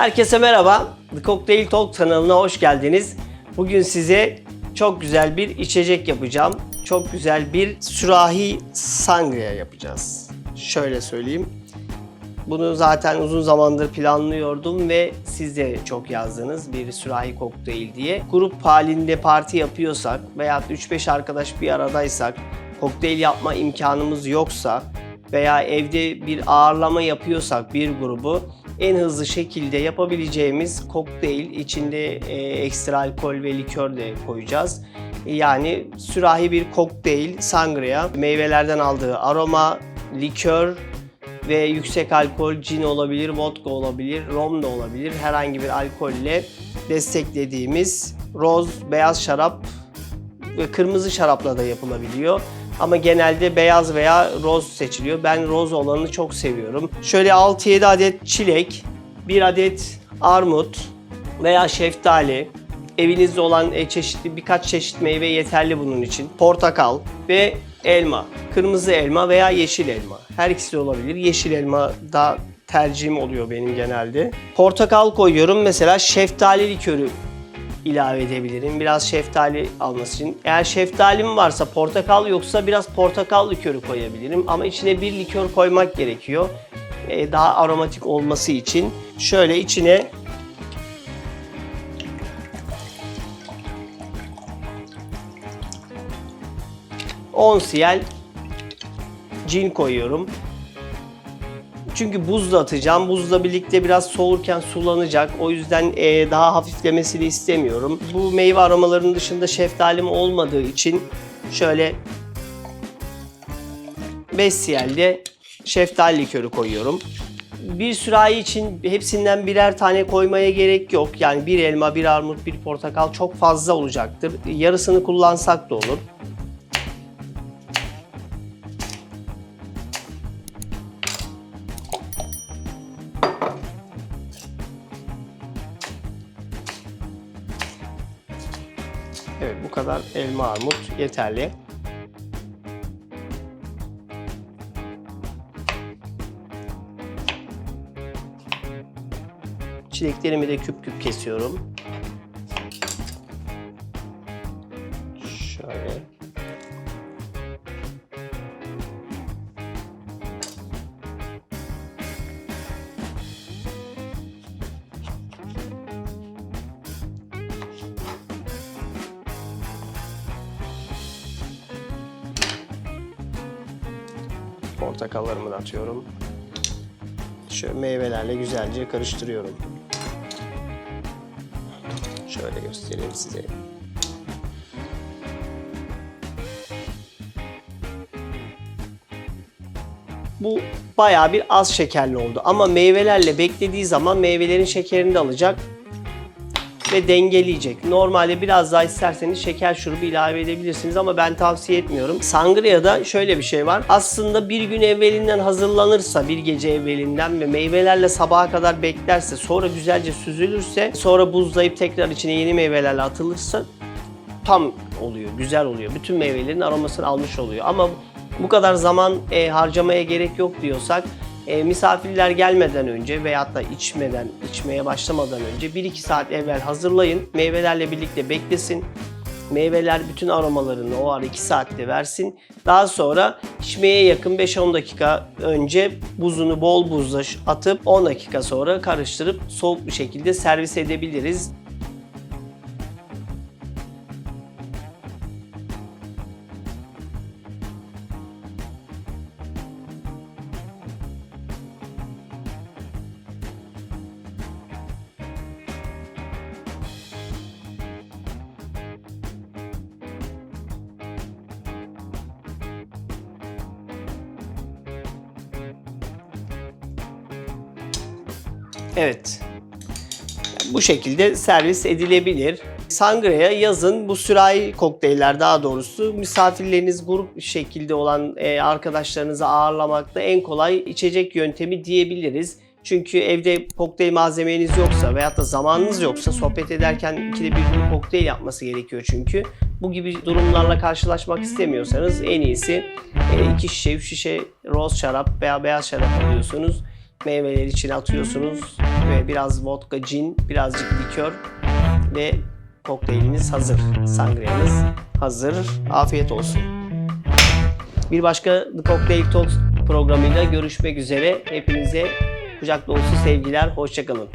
Herkese merhaba. The Cocktail Talk kanalına hoş geldiniz. Bugün size çok güzel bir içecek yapacağım. Çok güzel bir sürahi sangria yapacağız. Şöyle söyleyeyim. Bunu zaten uzun zamandır planlıyordum ve siz de çok yazdınız bir sürahi kokteyl diye. Grup halinde parti yapıyorsak veya 3-5 arkadaş bir aradaysak, kokteyl yapma imkanımız yoksa veya evde bir ağırlama yapıyorsak bir grubu en hızlı şekilde yapabileceğimiz kokteyl içinde e, ekstra alkol ve likör de koyacağız. Yani sürahi bir kokteyl, sangria, meyvelerden aldığı aroma, likör ve yüksek alkol cin olabilir, vodka olabilir, rom da olabilir. Herhangi bir alkolle desteklediğimiz roz, beyaz şarap ve kırmızı şarapla da yapılabiliyor. Ama genelde beyaz veya roz seçiliyor. Ben roz olanı çok seviyorum. Şöyle 6-7 adet çilek, 1 adet armut veya şeftali, evinizde olan e, çeşitli birkaç çeşit meyve yeterli bunun için. Portakal ve elma. Kırmızı elma veya yeşil elma. Her ikisi olabilir. Yeşil elma da tercihim oluyor benim genelde. Portakal koyuyorum. Mesela şeftali likörü ilave edebilirim. Biraz şeftali alması için. Eğer şeftalim varsa portakal yoksa biraz portakal likörü koyabilirim. Ama içine bir likör koymak gerekiyor. Ee, daha aromatik olması için. Şöyle içine on siyel cin koyuyorum. Çünkü buzla atacağım. Buzla birlikte biraz soğurken sulanacak. O yüzden e, daha hafiflemesini istemiyorum. Bu meyve aromalarının dışında şeftalim olmadığı için şöyle 5 siyelde şeftali likörü koyuyorum. Bir sürahi için hepsinden birer tane koymaya gerek yok. Yani bir elma, bir armut, bir portakal çok fazla olacaktır. Yarısını kullansak da olur. Evet bu kadar elma armut yeterli. Çileklerimi de küp küp kesiyorum. Portakallarımı da atıyorum. Şöyle meyvelerle güzelce karıştırıyorum. Şöyle göstereyim size. Bu bayağı bir az şekerli oldu. Ama meyvelerle beklediği zaman meyvelerin şekerini de alacak ve dengeleyecek. Normalde biraz daha isterseniz şeker şurubu ilave edebilirsiniz ama ben tavsiye etmiyorum. Sangria'da şöyle bir şey var. Aslında bir gün evvelinden hazırlanırsa, bir gece evvelinden ve meyvelerle sabaha kadar beklerse, sonra güzelce süzülürse, sonra buzlayıp tekrar içine yeni meyvelerle atılırsa tam oluyor, güzel oluyor. Bütün meyvelerin aromasını almış oluyor. Ama bu kadar zaman e, harcamaya gerek yok diyorsak e, misafirler gelmeden önce veyahut da içmeden, içmeye başlamadan önce 1-2 saat evvel hazırlayın. Meyvelerle birlikte beklesin. Meyveler bütün aromalarını o ara 2 saatte versin. Daha sonra içmeye yakın 5-10 dakika önce buzunu bol buzla atıp 10 dakika sonra karıştırıp soğuk bir şekilde servis edebiliriz. Evet. Bu şekilde servis edilebilir. Sangria yazın bu sürahi kokteyller daha doğrusu misafirleriniz grup şekilde olan e, arkadaşlarınızı ağırlamakta en kolay içecek yöntemi diyebiliriz. Çünkü evde kokteyl malzemeniz yoksa veyahut da zamanınız yoksa sohbet ederken ikide bir kokteyl yapması gerekiyor çünkü. Bu gibi durumlarla karşılaşmak istemiyorsanız en iyisi e, iki şişe, üç şişe roz şarap veya beyaz şarap alıyorsunuz. Meyveleri içine atıyorsunuz ve biraz vodka, gin, birazcık likör ve kokteyliniz hazır. Sangria'nız hazır. Afiyet olsun. Bir başka The Cocktail Talks programıyla görüşmek üzere. Hepinize kucak dolusu sevgiler. Hoşçakalın.